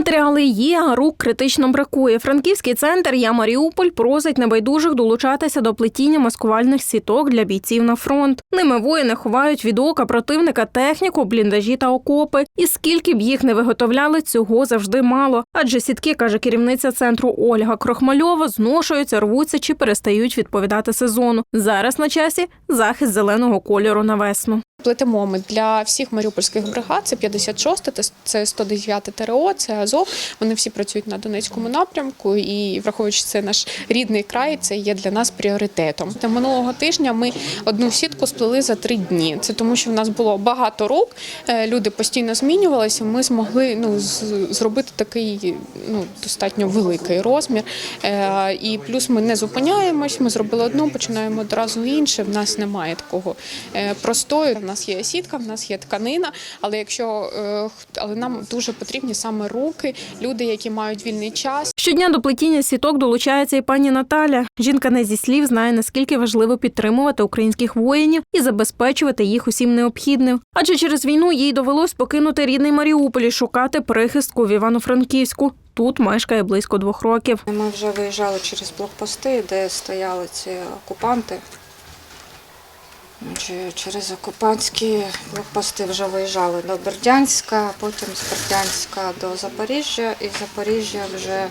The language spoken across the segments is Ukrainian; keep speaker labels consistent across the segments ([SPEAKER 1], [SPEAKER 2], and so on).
[SPEAKER 1] Матеріали є, а рук критично бракує. Франківський центр Я Маріуполь просить небайдужих долучатися до плетіння маскувальних сіток для бійців на фронт. Ними воїни ховають від ока противника техніку, бліндажі та окопи. І скільки б їх не виготовляли, цього завжди мало. Адже сітки, каже керівниця центру Ольга Крохмальова, зношуються, рвуться чи перестають відповідати сезону. Зараз на часі захист зеленого кольору на весну.
[SPEAKER 2] Плетемо ми для всіх маріупольських бригад. Це 56, та це 109 ТРО, це Азов. Вони всі працюють на Донецькому напрямку, і враховуючи це наш рідний край, це є для нас пріоритетом. Та минулого тижня ми одну сітку сплели за три дні. Це тому, що в нас було багато рук, е, люди постійно змінювалися. Ми змогли ну зробити такий ну достатньо великий розмір. Е, І плюс ми не зупиняємось. Ми зробили одну, починаємо одразу інше. В нас немає такого е, простою. Нас є сітка, в нас є тканина. Але якщо е, але нам дуже потрібні саме руки, люди, які мають вільний час.
[SPEAKER 1] Щодня до плетіння сіток долучається і пані Наталя. Жінка не зі слів знає, наскільки важливо підтримувати українських воїнів і забезпечувати їх усім необхідним. Адже через війну їй довелось покинути рідний Маріуполь і шукати прихистку в Івано-Франківську. Тут мешкає близько двох років.
[SPEAKER 3] Ми вже виїжджали через блокпости, де стояли ці окупанти. Через окупантські блокпости вже виїжджали до Бердянська, потім з Бердянська до Запоріжжя і з Запоріжжя вже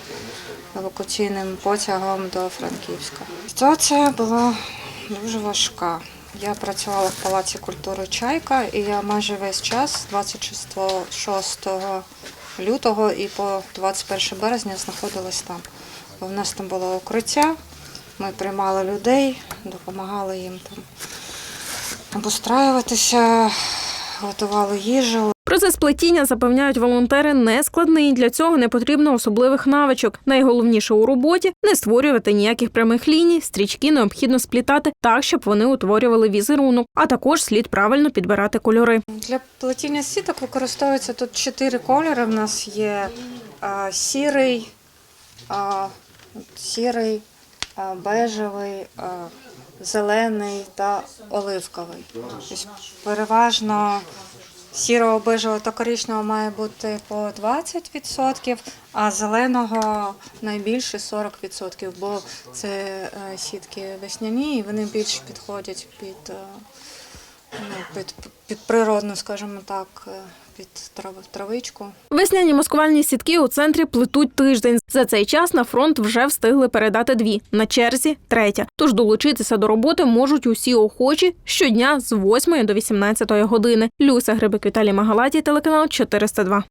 [SPEAKER 3] евакуаційним потягом до Франківська. Ситуація була дуже важка. Я працювала в Палаці культури Чайка, і я майже весь час, 26 лютого і по 21 березня знаходилась там. Бо в нас там було укриття, ми приймали людей, допомагали їм там обустраюватися, готували їжу.
[SPEAKER 1] Процес плетіння запевняють волонтери нескладний. Для цього не потрібно особливих навичок. Найголовніше у роботі не створювати ніяких прямих ліній. Стрічки необхідно сплітати так, щоб вони утворювали візерунок. А також слід правильно підбирати кольори.
[SPEAKER 3] Для плетіння сіток використовується тут чотири кольори. У нас є а, сірий, а, сірий, бежевий, зелений та оливковий. Переважно сірого, бежевого та коричневого має бути по 20%, а зеленого найбільше 40%, бо це е, сітки весняні і вони більш підходять під. е, ну, під, під природну, скажімо так, е, під трав- травичку.
[SPEAKER 1] Весняні маскувальні сітки у центрі плетуть тиждень. За цей час на фронт вже встигли передати дві. На черзі третя. Тож долучитися до роботи можуть усі охочі щодня з 8 до 18 години. Люся Грибик Віталій Магалаті, телеканал 402.